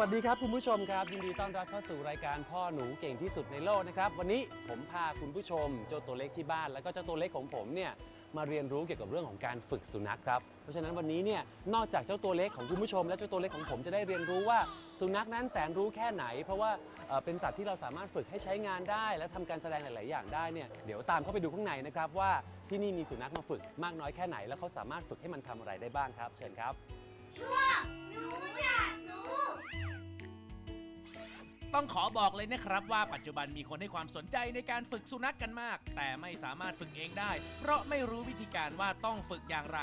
วัสดีครับคุณผู้ชมครับ ยินดีต้อนรับเข้าสู่รายการพ่อหนูเก่งที่สุดในโลกนะครับ วันนี้ผมพาคุณผู้ชมเจ้าตัวเล็กที่บ้าน แล้วก็เจ้าตัวเล็กของผมเนี่ยมาเรียนรู้เกี่ยวกับเรื่องของการฝึกสุนัขครับ เพราะฉะนั้นวันนี้เนี่ยนอกจากเจ้าตัวเล็กของคุณผู้ชม และเจ้าตัวเล็กของผมจะได้เรียนรู้ว่าสุนัขนั้นแสนรู้แค่ไหน เพราะว่าเป็นสัตว์ที่เราสามารถฝึกให้ใช้งานได้ และทำการแสดงหลาย ๆ อย่างได้เนี่ยเดี๋ยวตามเข้าไปดูข้างในนะครับว่าที่นี่มีสุนัขมาฝึกมากน้อยแค่ไหน แล้วเขาสามารถฝึกให้มันทำอะไรได้บ้างครับ เชิญครับช่วงหนูอยาก ต้องขอบอกเลยนะครับว่าปัจจุบันมีคนให้ความสนใจในการฝึกสุนัขกกันมาก แต่ไม่สามารถฝึกเองได้ เพราะไม่รู้วิธีการว่าต้องฝึกอย่างไร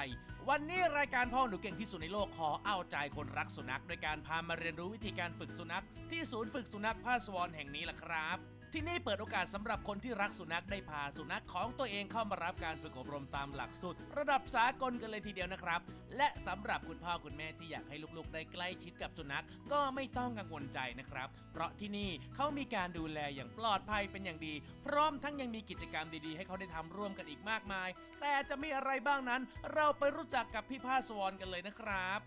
วันนี้รายการพ่อหนูเก่งที่สุดในโลกขอเอาใจคนรักสุนัขโดยการพามาเรียนรู้วิธีการฝึกสุนัข ที่ศูนย์ฝึกสุนัขพาสวรแห่งนี้ล่ะครับ ที่นี่เปิดโอกาสสำหรับคนที่รักสุนัขได้พาสุนัขของตัวเองเข้ามารับการฝึกอบรมตามหลักสูตรระดับสากลกันเลยทีเดียวนะครับ และสำหรับคุณพ่อคุณแม่ที่อยากให้ลูกๆ ได้ใกล้ชิดกับสุนัขก็ไม่ต้องกังวลใจนะครับ เพราะที่นี่เขามีการดูแลอย่างปลอดภัยเป็นอย่างดี พร้อมทั้งยังมีกิจกรรมดีๆ ให้เขาได้ทำร่วมกันอีกมากมาย แต่จะมีอะไรบ้างนั้น เราไปรู้จักกับพี่ภาสวรกันเลยนะครับ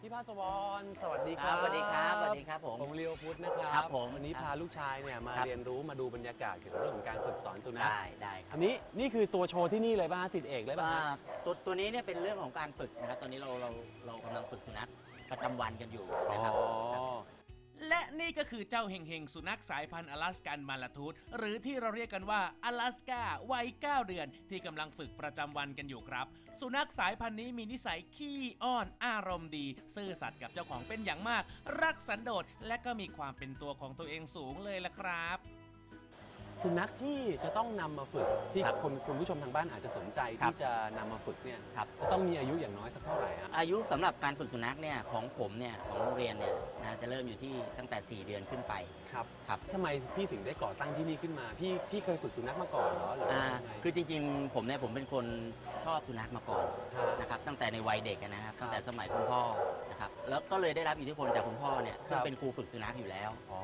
พี่ภาสวรสวัสดีคครัรับบสวัสดีครับสวัสดีครับผมผมเลียวพุทธนะครับครับผมวันนี้พาลูกชายเนี่ยมาครับ เรียนรู้มาดูบรรยากาศเกี่ยวกับเรื่องของการฝึกสอนสุนัขได้ได้คอัรับนนี้นี่คือตัวโชว์ที่นี่เลยป่ะฮะสิทธิเอกเลยป่ะอ่าฮะตัวตัวนี้เนี่ยเป็นเรื่องของการฝึกนะครับตอนนี้เราเราเรากำลังฝึกสุนัขประจำวันกันอยู่อ๋นะครับอครับและ นี่ก็คือเจ้าเฮงเฮงสุนัขสายพันธุ์อลาสกันมาลาทูตหรือที่เราเรียกกันว่าอลาสกาวัย 9 เดือน ที่กำลังฝึกประจำวันกันอยู่ครับ สุนัขสายพันธุ์นี้มีนิสัยขี้อ้อนอารมณ์ดี ซื่อสัตย์กับเจ้าของเป็นอย่างมาก รักสันโดษและก็มีความเป็นตัวของตัวเองสูงเลยละครับ สุนัขที่จะต้องนำมาฝึกที่ครับคนคุณผู้ชมทางบ้านอาจจะสนใจครับ ที่จะนำมาฝึกเนี่ยครับ จะต้องมีอายุอย่างน้อยสักเท่าไหร่ฮะอายุสำหรับการฝึกสุนัขเนี่ยของผมเนี่ยของโรงเรียนเนี่ยนะจะเริ่มอยู่ที่ตั้งแต่ 4 เดือนขึ้นไปครับครับทำไมพี่ถึงได้ก่อตั้งที่นี่ขึ้นมา พี่พี่เคยฝึกสุนัขมาก่อนเหรอหรืออ่าว่ายังไงคือจริงๆ ผมเนี่ยผมเป็นคนชอบสุนัขมาก่อนฮะ นะครับตั้งแต่ในวัยเด็กอะนะครับครับตั้งแต่สมัยคุณพ่อนะครับแล้วก็เลยได้รับอิทธิพลจากคุณพ่อเนี่ยซึ่คงรับ เป็นครูฝึกสุนัขอยู่แล้ว อ๋อ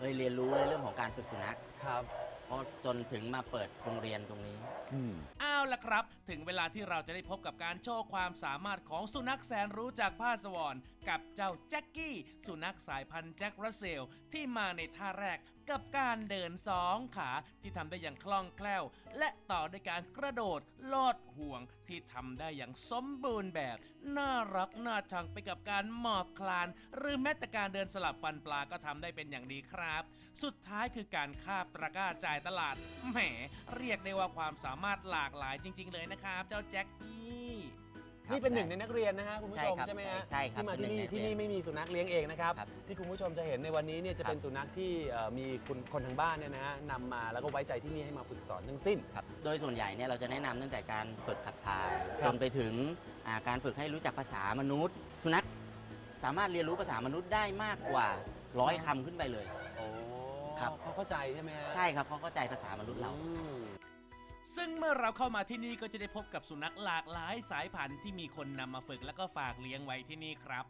เลยเรียนรู้ในเรื่องของการฝึกสุนัข ครับ พอจนถึงมาเปิดโรงเรียนตรงนี้ อืม เอาละครับ ถึงเวลาที่เราจะได้พบกับการโชว์ความสามารถของสุนัขแสนรู้จากพาสวร กับเจ้าแจ็คกี้ สุนัขสายพันธุ์แจ็ครัสเซลที่มาในท่าแรกกับการเดินสองขาที่ทำได้อย่างคล่องแคล่ว และต่อด้วยการกระโดดลอดห่วงที่ทำได้อย่างสมบูรณ์แบบ น่ารักน่าชังไปกับการหมอบคลาน หรือแม้แต่การเดินสลับฟันปลาก็ทำได้เป็นอย่างดีครับ สุดท้ายคือการคาบตะกร้าจ่ายตลาดแหมเรียกได้ว่าความสามารถหลากหลายจริง ๆ เลยนะครับ เจ้าแจ็คกี้ ครับนี่เป็นหนึ่งในนักเรียนนะฮะคุณผู้ชมใช่ครับใช่ไหมฮะใช่ครับที่มาที่นี่เป็นหนึ่งในนักเรียนที่นี่ไม่มีสุนัขเลี้ยงเองนะครับครับที่คุณผู้ชมจะเห็นในวันนี้เนี่ยจะเป็นครับ สุนัขที่เอ่อมีคุณคนทางบ้านเนี่ยนะฮะนำมาแล้วก็ไว้ใจที่นี่ให้มาฝึกสอนทั้งสิ้น ครับโดยส่วนใหญ่เนี่ยเราจะแนะนำตั้งแต่การฝึกขับถ่ายครัจบนไปถึงอ่าการฝึกให้รู้จักภาษามนุษย์ สุนัขสามารถเรียนรู้ภาษามนุษย์ได้มากกว่าร้อยคำขึ้นไปเลยโอ้ครับ เขาเข้าใจใช่ไหมฮะใช่ครับเขาเข้าใจภาษามนุษย์เรา อืม ซึ่งเมื่อเราเข้ามาที่นี่ก็จะได้พบกับสุนัขหลากหลายสายพันธุ์ที่มีคนนำมาฝึกแล้วก็ฝากเลี้ยงไว้ที่นี่ครับ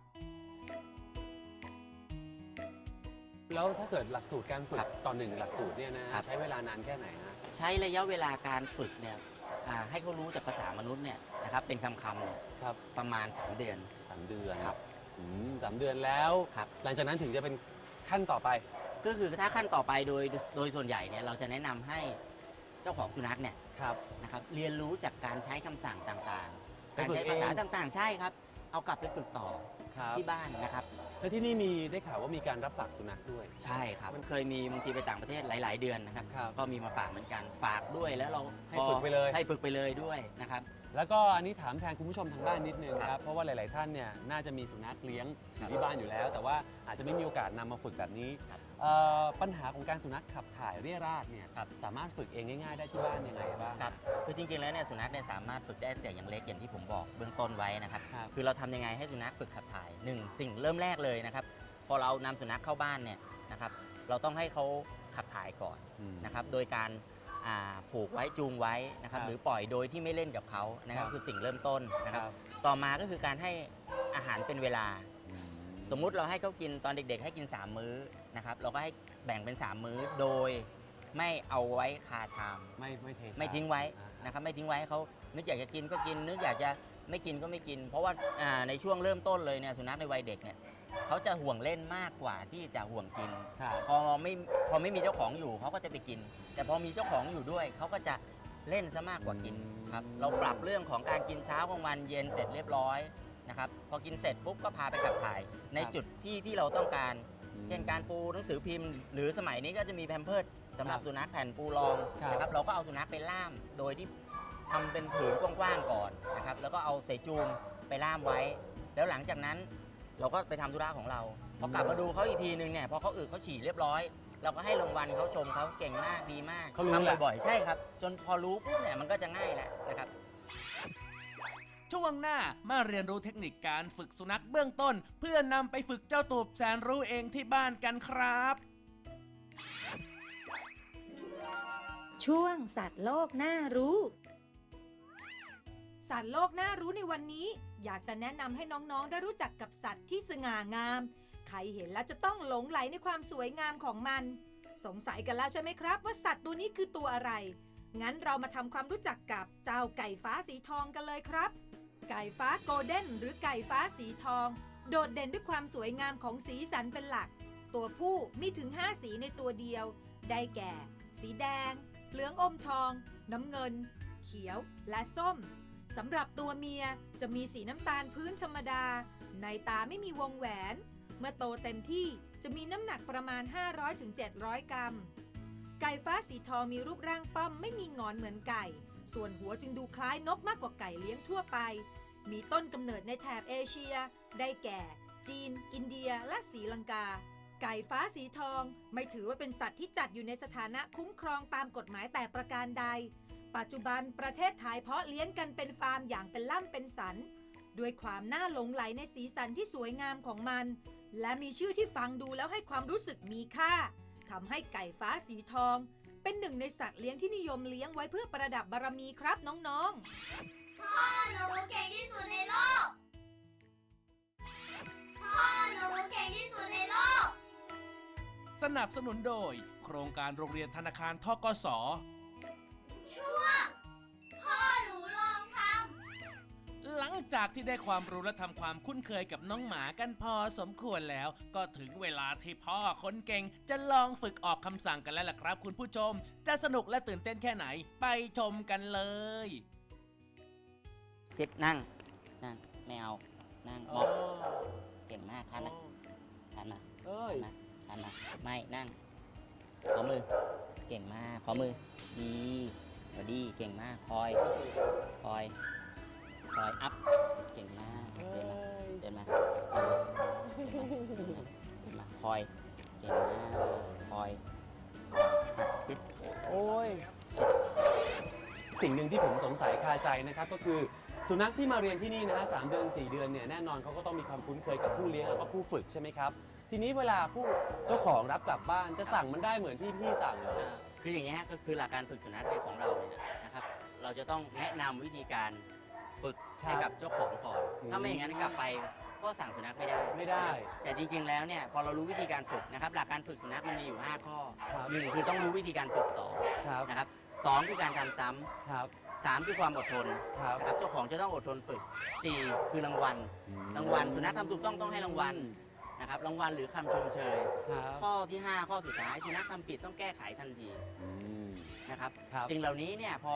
แล้วถ้าเกิดหลักสูตรการฝึครักบต่อหนึ่งหลักสูตรเนี่ยนะฮะครับ ใช้เวลานานแค่ไหนฮะ ใช้ระยะเวลาการฝึกเนี่ยอ่าให้เขารู้จากภาษามนุษย์เนี่ยนะครับเป็นคำๆเนี่ยครับประมาณ 3 เดือน สามเดือนครับอืมสามเดือนแล้ว ครับ หลังจากนั้นถึงจะเป็นขั้นต่อไป ก็คือถ้าขั้นต่อไปโดยโดยส่วนใหญ่เนี่ยเราจะแนะนำให้เจ้าของสุนัขเนี่ยครับ นะครับเรียนรู้จากการใช้คำสั่งต่างๆ ไปการฝึกใช้ภาษาเอง ต่างๆ ใช่ครับ เอากลับไปฝึกต่อครับที่บ้านนะครับ แล้วที่นี่มีได้ข่าวว่ามีการรับฝากสุนัขด้วย ใช่ครับ มันเคยมีบางทีไปต่างประเทศหลาย ๆ เดือนนะครับ ครับก็มีมาฝากเหมือนกันฝากด้วยแล้วเราให้ฝึกไปเลย ให้ฝึกไปเลยด้วยนะครับ แล้วก็อันนี้ถามแทนคุณผู้ชมทางบ้านนิดนึงครับเพราะว่าหลาย ๆ ท่านเนี่ยน่าจะมีสุนัขเลี้ยงอยู่ที่บ้านอยู่แล้ว แต่ว่าอาจจะไม่มีโอกาสนำมาฝึกแบบนี้ครับเอ่อปัญหาของการสุนัขขับถ่ายเรี่ยราดเนี่ยครับ สามารถฝึกเองง่าย ๆ ได้ที่บ้านยังไงบ้าง ครับคือจริงๆแล้วเนี่ยสุนัขเนี่ยสามารถฝึกได้แต่อย่างเล็กอย่างที่ผมบอกเบื้องต้นไว้นะครับครับคือเราทำยังไงให้สุนัขฝึกขับถ่ายหนึ่งสิ่งเริ่มแรกเลยนะครับพอเรานำสุนัขเข้าบ้านเนี่ยนะครับเราต้องให้เขาขับถ่ายก่อนอืม นะครับโดยการอ่า ผูกไว้จูงไว้นะครับครับ หรือปล่อยโดยที่ไม่เล่นกับเขานะครับครับคือสิ่งเริ่มต้นนะครับครับ ต่อมาก็คือการให้อาหารเป็นเวลาอืมสมมุติเราให้เขากินตอนเด็ก ๆ ให้กิน 3 มื้อนะครับ เราก็ให้แบ่งเป็น 3 มื้อโดยไม่เอาไว้คาชามไม่ไม่เทไม่ทิ้งไว้อ่านะครับ ไม่ทิ้งไว้ให้เขานึกอยากจะกินก็กิน นึกอยากจะไม่กินก็ไม่กิน เพราะว่าอ่าในช่วงเริ่มต้นเลยเนี่ยสุนัขในวัยเด็กเนี่ย เขาจะห่วงเล่นมากกว่าที่จะห่วงกิน ครับ พอไม่พอไม่มีเจ้าของอยู่เขาก็จะไปกิน แต่พอมีเจ้าของอยู่ด้วยเขาก็จะเล่นซะมากกว่ากินครับเราปรับเรื่องของการกินเช้ากลางวันเย็นเสร็จเรียบร้อยนะครับพอกินเสร็จปุ๊บก็พาไปขับถ่าย ในจุดที่ที่เราต้องการ เช่นการปูหนังสือพิมพ์ หรือสมัยนี้ก็จะมีแพมเพิร์ดสำหรับครับสุนัขแผ่นปูรองครับนะครับเราก็เอาสุนัขไปล่าม โดยที่ทำเป็นผืนกว้างๆก่อนนะครับแล้วก็เอาเสจูงไปล่ามไว้ แล้วหลังจากนั้น เราก็ไปทำธุระของเราพอกลับมาดูเขาอีกทีนึงเนี่ยพอเขาอึเขาฉี่เรียบร้อย เราก็ให้รางวัลเขาชมเขาเก่งมากดีมากเขารู้แหละ ทำบ่อยๆใช่ครับ จนพอรู้ปุ๊บเนี่ยมันก็จะง่ายแหละนะครับ ช่วงหน้ามาเรียนรู้เทคนิคการฝึกสุนัขเบื้องต้น เพื่อนำไปฝึกเจ้าตูบแสนรู้เองที่บ้านกันครับ ช่วงสัตว์โลกน่ารู้ สัตว์โลกน่ารู้ในวันนี้ อยากจะแนะนำให้น้องๆ ได้รู้จักกับสัตว์ที่สง่างาม ใครเห็นแล้วจะต้องหลงไหลในความสวยงามของมัน สงสัยกันแล้วใช่ไหมครับ ว่าสัตว์ตัวนี้คือตัวอะไร งั้นเรามาทำความรู้จักกับเจ้าไก่ฟ้าสีทองกันเลยครับ ไก่ฟ้าโกลเด้นหรือไก่ฟ้าสีทอง โดดเด่นด้วยความสวยงามของสีสันเป็นหลัก ตัวผู้มีถึง 5 สีในตัวเดียว ได้แก่ สีแดง เหลืองอมทอง น้ำเงิน เขียวและส้ม สำหรับตัวเมียจะมีสีน้ำตาลพื้นธรรมดา ในตาไม่มีวงแหวน เมื่อโตเต็มที่จะมีน้ำหนักประมาณ 500-700 กรัม ไก่ฟ้าสีทองมีรูปร่างป้อมไม่มีงอนเหมือนไก่ ส่วนหัวจึงดูคล้ายนกมากกว่าไก่เลี้ยงทั่วไป มีต้นกำเนิดในแถบเอเชีย ได้แก่ จีน อินเดีย และศรีลังกา ไก่ฟ้าสีทอง ไม่ถือว่าเป็นสัตว์ที่จัดอยู่ในสถานะคุ้มครองตามกฎหมายแต่ประการใด ปัจจุบันประเทศไทยเพาะเลี้ยงกันเป็นฟาร์มอย่างเป็นล่ำเป็นสัน ด้วยความน่าหลงไหลในสีสันที่สวยงามของมัน และมีชื่อที่ฟังดูแล้วให้ความรู้สึกมีค่าทำให้ไก่ฟ้าสีทอง เป็นหนึ่งในสัตว์เลี้ยงที่นิยมเลี้ยงไว้เพื่อประดับบารมีครับน้องๆ พ่อหนูเก่งที่สุดในโลก พ่อหนูเก่งที่สุดในโลก สนับสนุนโดย โครงการโรงเรียนธนาคารทกส ช่วงพ่อหนูลองทหลังจากที่ได้ความรู้และทำความคุ้นเคยกับน้องหมากันพอสมควรแล้ว ก็ถึงเวลาที่พ่อคนเก่ง จะลองฝึกออกคำสั่งกันแล้วล่ะครับ คุณผู้ชม จะสนุกและตื่นเต้นแค่ไหน ไปชมกันเลยคิดนั่ง นั่ง ไม่เอา นั่งมอบเก่งมากทันนะทันนะเอ้ยทันนะทันนะไม่ นั่ง ขอมือ เก่งมาก ขอมือ ดี บอดี้เก่งมาก คอย คอย คอย อัพ เก่งมาก เดินมา เดินมาเดินมาเดินมาเดินมาคอย เก่งมาก คอยอะชิดโอ้ย สิ่งหนึ่งที่ผมสงสัยคาใจนะครับก็คือสุนัขที่มาเรียนที่นี่นะฮะสามเดือน 4 เดือนเนี่ยแน่นอนเขาก็ต้องมีความคุ้นเคยกับผู้เลี้ยงแล้วก็ผู้ฝึกใช่ไหมครับ ทีนี้เวลาผู้เจ้าของรับกลับบ้านจะสั่งมันได้เหมือนที่พี่สั่งเหรอฮะ คืออย่างนี้ฮะก็คือหลักการฝึกสุนัขเนี่ยของเราเนี่ยนะครับ เราจะต้องแนะนำวิธีการฝึกให้กับเจ้าของก่อน อืมถ้าไม่อย่างนั้นกลับไปก็สั่งสุนัขไม่ได้ไม่ได้แต่จริง ๆ แล้วเนี่ยพอเรารู้วิธีการฝึกนะครับ หลักการฝึกสุนัขมันมีอยู่ 5 ข้อครับ หนึ่งคือต้องรู้วิธีการฝึกสองครับนะครับสองคือการทำซ้ำครับ สามคือความอดทนครับนะครับเจ้าของจะต้องอดทนฝึกสี่คือรางวัล รางวัลสุนัขทำถูกต้องต้องให้รางวัล นะครับรางวัลหรือคำชมเชย ครับข้อที่ห้าข้อสุดท้ายสุนัขทำผิดต้องแก้ไขทันทีอืม นะครับครับ สิ่งเหล่านี้เนี่ยพอ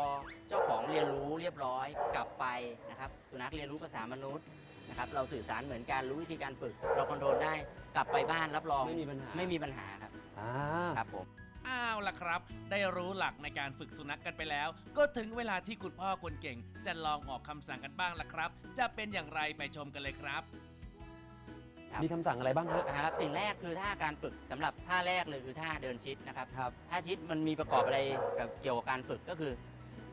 เจ้าของเรียนรู้เรียบร้อยกลับไปนะครับสุนัขเรียนรู้ภาษามนุษย์นะครับเราสื่อสารเหมือนกันรู้วิธีการฝึก เราคอนโทรลได้กลับไปบ้านรับรองไม่มีปัญหา ไม่มีปัญหาครับอ่า ครับผม อ้าวล่ะครับ ได้รู้หลักในการฝึกสุนัขกกันไปแล้ว ก็ถึงเวลาที่คุณพ่อคนเก่ง จะลองออกคำสั่งกันบ้างล่ะครับ จะเป็นอย่างไรไปชมกันเลยครับ ครับ มีคำสั่งอะไรบ้างฮะ นะครับสิ่งแรกคือท่าการฝึกสำหรับท่าแรกเลยคือท่าเดินชิดนะครับครับ ท่าชิดมันมีประกอบอะไรกับเกี่ยวกับการฝึกก็คือ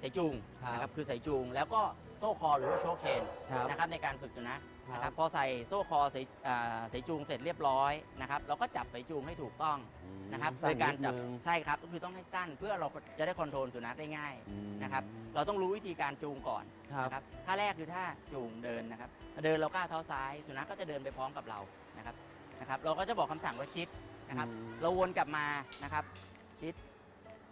สายจูงครับนะครับคือสายจูงแล้วก็โซ่คอหรือว่าโชคเชนครับ นะครับในการฝึกสุนัขครับ นะครับพอใส่โซ่คอสายอ่าสายจูงเสร็จเรียบร้อยนะครับเราก็จับสายจูงให้ถูกต้องนะครับสั่โดยการจับนิดนึงใช่ครับก็คือต้องให้สั้นเพื่อเราจะได้คอนโทรลสุนัขได้ง่ายอืมนะครับเราต้องรู้วิธีการจูงก่อนครับนะครับท่าแรกคือท่าจูงเดินนะครับเดินเราก้าวเท้าซ้าย สุนัขก็จะเดินไปพร้อมกับเรานะครับนะครับเราก็จะบอกคำสั่งว่าชิดนะครับอืมเราวนกลับมานะครับชิด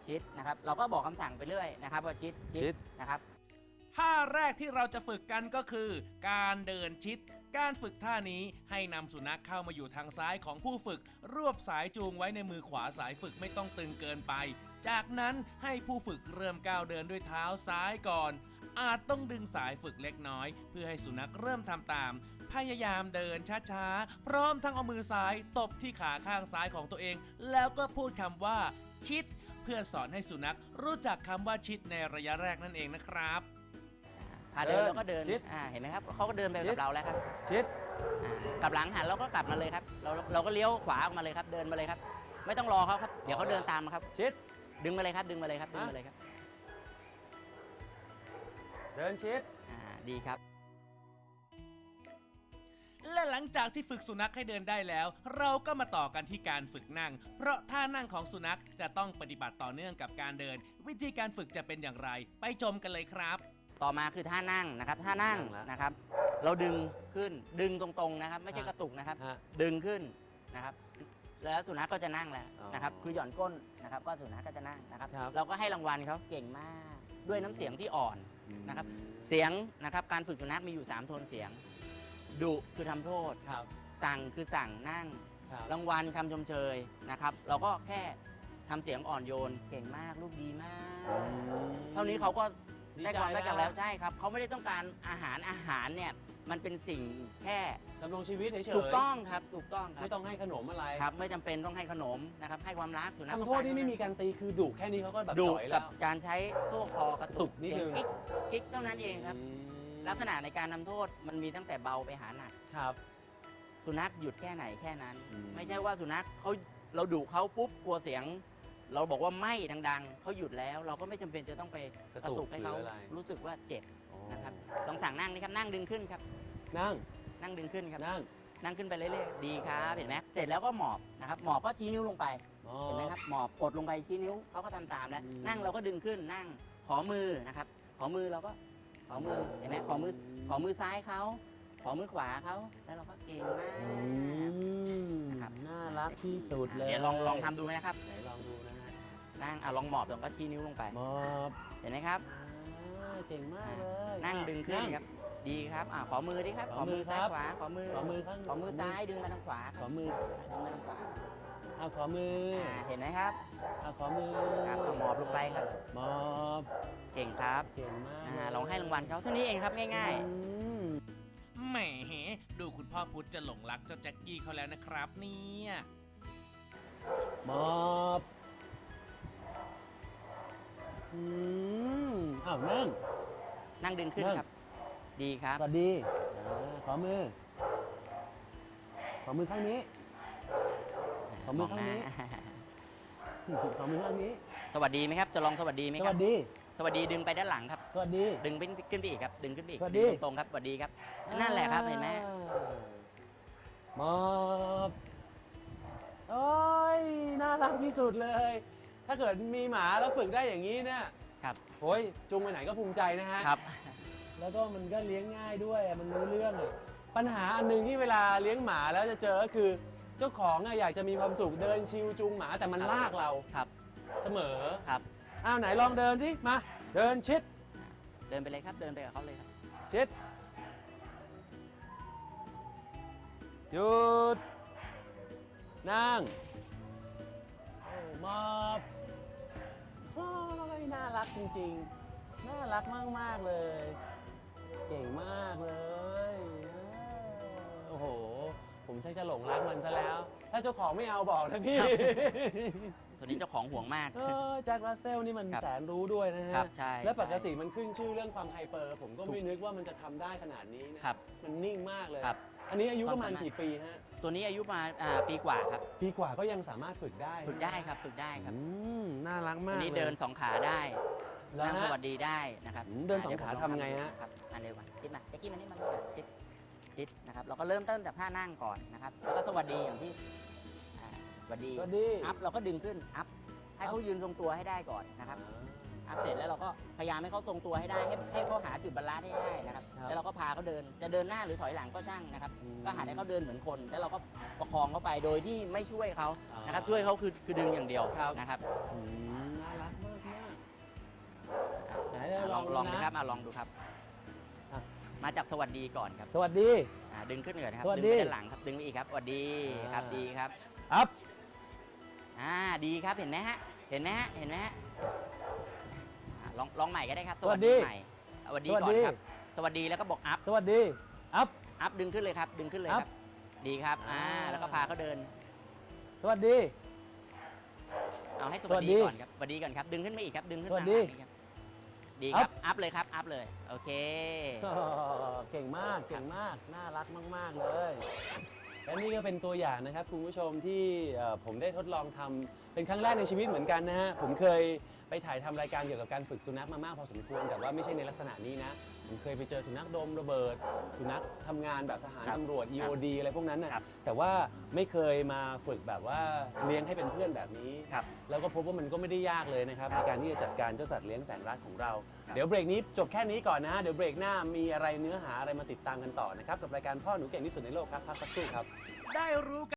ชิดนะครับเราก็บอกคำสั่งไปเรื่อยนะครับว่าชิดชิดนะครับ ท่าแรกที่เราจะฝึกกันก็คือ การเดินชิด การฝึกท่านี้ให้นำสุนัขเข้ามาอยู่ทางซ้ายของผู้ฝึก รวบสายจูงไว้ในมือขวาสายฝึกไม่ต้องตึงเกินไป จากนั้นให้ผู้ฝึกเริ่มก้าวเดินด้วยเท้าซ้ายก่อน อาจต้องดึงสายฝึกเล็กน้อย เพื่อให้สุนัขเริ่มทำตาม พยายามเดินช้าๆ พร้อมทั้งเอามือซ้าย ตบที่ขาข้างซ้ายของตัวเอง แล้วก็พูดคำว่า ชิด เพื่อสอนให้สุนัขรู้จักคำว่าชิดในระยะแรกนั่นเองนะครับ พาเดินแล้วก็เดินชิด อ่าเห็นไหมครับเขาก็เดินไปชิกัด บเราแล้วครับชิด อ่ากลับหลังหันเราก็กลับมาเลยครับเราเราก็เลี้ยวขวาออกมาเลยครับเดินมาเลยครับ ไม่ต้องรอเขาครับเดี๋ยวเขาเดินตามมาครับ ชิด ดึงมาเลยครับ ดึงมาเลยครับดึงมาเลยครับเดินชิด อ่าดีครับ และหลังจากที่ฝึกสุนัขให้เดินได้แล้ว เราก็มาต่อกันที่การฝึกนั่ง เพราะท่านั่งของสุนัขจะต้องปฏิบัติต่อเนื่องกับการเดิน วิธีการฝึกจะเป็นอย่างไร ไปชมกันเลยครับ ต่อมาคือท่านั่งนะครับท่านั่งนั่งละนะครับ เราดึงขึ้นดึงตรงๆนะครับ ไม่ใช่ฮะ กระตุกนะครับ ฮะ ดึงขึ้นนะครับ แล้วสุนัขก็จะนั่งแล้วอ๋อนะครับ คือหย่อนก้นนะครับ ก็สุนัขก็จะนั่งนะครับ ครับ เราก็ให้รางวัลเขาเก่งมากด้วยน้ำเสียงที่อ่อน นะครับ เสียงนะครับ การฝึกสุนัขมีอยู่ 3 โทนเสียงดุคือทำโทษ ครับสั่งคือสั่งนั่ง ครับรางวัลคำชมเชยนะครับ เราก็แค่ทำเสียงอ่อนโยน เก่งมากลูกดีมาก เท่านี้เขาก็ ดีได้ใจความได้จากแล้แล้ววใช่ครับเขาไม่ได้ต้องการอาหารอาหารเนี่ยมันเป็นสิ่งแค่ดำรงชีวิตเฉยๆถูกต้องครับถูกต้องครัไม่บต้องให้ขนมอะไรครับไม่จำเป็นต้องให้ขนมนะครับให้ความรักสุนัขทำต้องโทษการนี่ไม่มีการตีคือดุแค่นี้เขาก็แบบดุจ่อยแล้กับว การใช้โซ่คอกระตุกนิดนึง เสียกิ๊กกิ๊กเท่านั้นเองครับอืมลักษณะในการทำโทษมันมีตั้งแต่เบาไปหาหนัก ครับ สุนัขหยุดแค่ไหนแค่นั้น อืม ไม่ใช่ว่าสุนัขเขาเราดุเขาปุ๊บกลัวเสียง เราบอกว่าไม่ดังๆเขาหยุดแล้ว เราก็ไม่จำเป็นจะต้องไปกระกระตุตุกกให้เขาหรืออะไร รู้สึกว่าเจ็บอ๋อนะครับลองสั่งนั่งนี่ครับนั่งดึงขึ้นครับ นั่งนั่งดึงขึ้นครับ นั่งนั่งขึ้นไปเรื่อยๆดีครับเห็นไหมเสร็จแล้วก็หมอบนะครับหมอบก็ชี้นิ้วลงไปอ๋อ เห็นไหมครับหมอบกดลงไปชี้นิ้วเขาก็ทำตามแล้ว อืม นั่งเราก็ดึงขึ้นนั่งขอมือนะครับขอมือเราก็ขอมือเห็นไหมขอมือขอมือซ้ายเขาขอมือขวาเขาแล้วเราก็เก่งมาก อืมนะครับ น่ารักที่สุดเลยเดี๋ยวลองลองทำดูไหมนะครับ ไหนลองดูนะฮะ นั่งอะลองหมอบลองก็ชี้นิ้วลงไป มอบเห็นไหมครับอ่าเก่งมากเลยนั่งดึงขึ้นนั่ครับ ดีครับอะขอมือดิครับขขออมืมืออซ้ายครับขวาขอมือขอมือข้างขอมือซ้ายดึงมาทางขวาคขรัอบมือดึงมาทางขวาเอาขอมืออ่าเห็นไหมครับ เอาขอมือครับเอาหมอบลงไปครับ มอบเก่งครับเก่งมากอ่าลองให้รางวัลเขาเท่านี้เองครับง่าย อืมแหมดูคุณพ่อพุธจะหลงรักเจ้าแจ็คกี้เขาแล้วนะครับเนี่ย นั่งๆนั่งดึงขึ้นนั่ง ครับ ดีครับ สวัสดีอ่าขอมือ ขอมือข้างนี้ ขอมือข้างนี้ขอมือข้างนี้ สวัสดีไหมครับ จะลองสวัสดีไหมสควัรับ สดี สวัสดีดึงไปด้านหลังครับ สวัสดี ดึงไปขึ้นไปอีกครับ ดึงขึ้นไปอีกสวัสดี งตรงๆครับ สวัสดีครับ นั่นแหละครับเห็นไหมมอบโอ้ยน่ารักที่สุดเลย ถ้าเกิดมีหมาแล้วฝึกได้อย่างนี้เนี่ย ครับโอ้ยจูงไปไหนก็ภูมิใจนะฮะ ครับ แล้วก็มันก็เลี้ยงง่ายด้วยอะมันรู้เรื่องอะปัญหาอันหนึ่งที่เวลาเลี้ยงหมาแล้วจะเจอก็คือเจ้าของอะอยากจะมีความสุขเดินชิวจูงหมาแต่มันลากเราครับ เสมอครับ อ้าวไหนลองเดินสิมา เดินชิดเดินไปเลยครับ เดินไปกับเขาเลยครับ ชิดหยุดนั่งโอ้มอบโอ้ย น่ารักจริงๆ น่ารักมากๆเลย เก่งมากเลยเออโอ้โห ผมชักจะหลงรักมันซะแล้ว ถ้าเจ้าของไม่เอาบอกนะพี่ครับตัวนี้เจ้าของห่วงมาก เออแจ็ครัสเซลนี่มันครับแสนรู้ด้วยนะฮะครับใช่และปกใช่ติมันขึ้นชื่อเรื่องความไฮเปอร์ ผมก็ไม่นึกว่ามันจะทำได้ขนาดนี้นะครับมันนิ่งมากเลย ครับอันนี้อายุคปวามระมาณสามารถ กี่ปีฮะ ตัวนี้อายุมาอ่าปีกว่าครับ ปีกว่าก็ยังสามารถฝึกได้ฝึกได้ครับฝึกได้ครับอืมน่ารักตัมาวกนี้ลยเดินสองขาได้แล้วนั่งฮะสวัสดีได้นะครับอืมเดินสองดี๋ยวผมขาลทำไงฮะ ครับอันเดียวกันชิดมาแจ็คกี้มานี่มาชิดชิดนะครับเราก็เริ่มต้นจากท่านั่งก่อนนะครับแล้วก็สวัสดีอย่างที่อ่าสวัสดีสวัสดี อัพเราก็ดึงขึ้นอัพให้เขายืนทรงตัวให้ได้ก่อนนะครับอั พเสร็จแล้วเราก็พยายามให้เขาทรงตัวให้ได้ให้ให้เขาหาจุดบาลานซ์ให้ได้นะครับครับแล้วเราก็พาเขาเดินจะเดินหน้าหรือถอยหลังก็ช่างนะครับ อืมก็หาให้เขาเดินเหมือนคน แล้วเราก็ประคองเขาไปโดยที่ไม่ช่วยเขาอ๋อนะครับช่วยเขาคือคือดึงอย่างเดียวครับ นะครับอืมน่ารักมากมากไหนลองลองลลองสุดูนัขครับอะลองดูครับอะ มาจากสวัสดีก่อนครับสวัสดี อ่าดึงขึ้นก่อนครับสวัสดึดีงไปด้านหลังครับดึงไปอีกครับสวัสดีครับอ่าดีครับ อัพ อ่าดีครับเห็นไหมฮะเห็นไหมฮะเห็นไหมฮะอะ ลองลองใหม่ก็ได้ครับ สวัสดีใหม่สวัสดีสวัสก่อนดีครับ สวัสดีแล้วก็บอกอัพ สวัสดี อัพ อัพดึงขึ้นเลยครับ ดึงขึ้นเลยอัคพรับ ดีครับ อ่า อ่า แล้วก็พาเขาเดิน สวัสดี เอาให้สสวัวัสสดีดีก่อนครับ สวัสดีก่อนครับ ดึงขึ้นมาอีกครับ ดึงขึ้นสวัมาสดีหาอีกครับดีครับอัพเลยครับ อัพเลย โอเค อ๋อเก่งมาก เก่งมาก น่ารักมาก ๆ เลย และนี่ก็เป็นตัวอย่างนะครับคุณผู้ชมที่เอ่อผมได้ทดลองทำเป็นครั้งแรกในชีวิตเหมือนกันนะฮะ ผมเคยไปถ่ายทำรายการเกี่ยวกับการฝึกสุนัขมามากพอสมควร แต่ว่าไม่ใช่ในลักษณะนี้นะ ผมเคยไปเจอสุนัขดมระเบิด สุนัขทำงานแบบทหารครับตำรวจ EOD อะไรพวกนั้นครันะบแต่ว่าไม่เคยมาฝึกแบบว่าเลี้ยงให้เป็นเพื่อนแบบนี้ ครับ แล้วก็พบว่ามันก็ไม่ได้ยากเลยนะครับในการที่จะจัดการเจ้าสัตว์เลี้ยงแสนรักของเรา ครับ เดี๋ยวเบรกนี้จบแค่นี้ก่อนนะฮะเดี๋ยวเบรกหน้ามีอะไรเนื้อหาอะไรมาติดตามกันต่อนะครับกับรายการพ่อหนูเก่งที่สุดในโลกครับพักสักครู่ครับ ได้รู้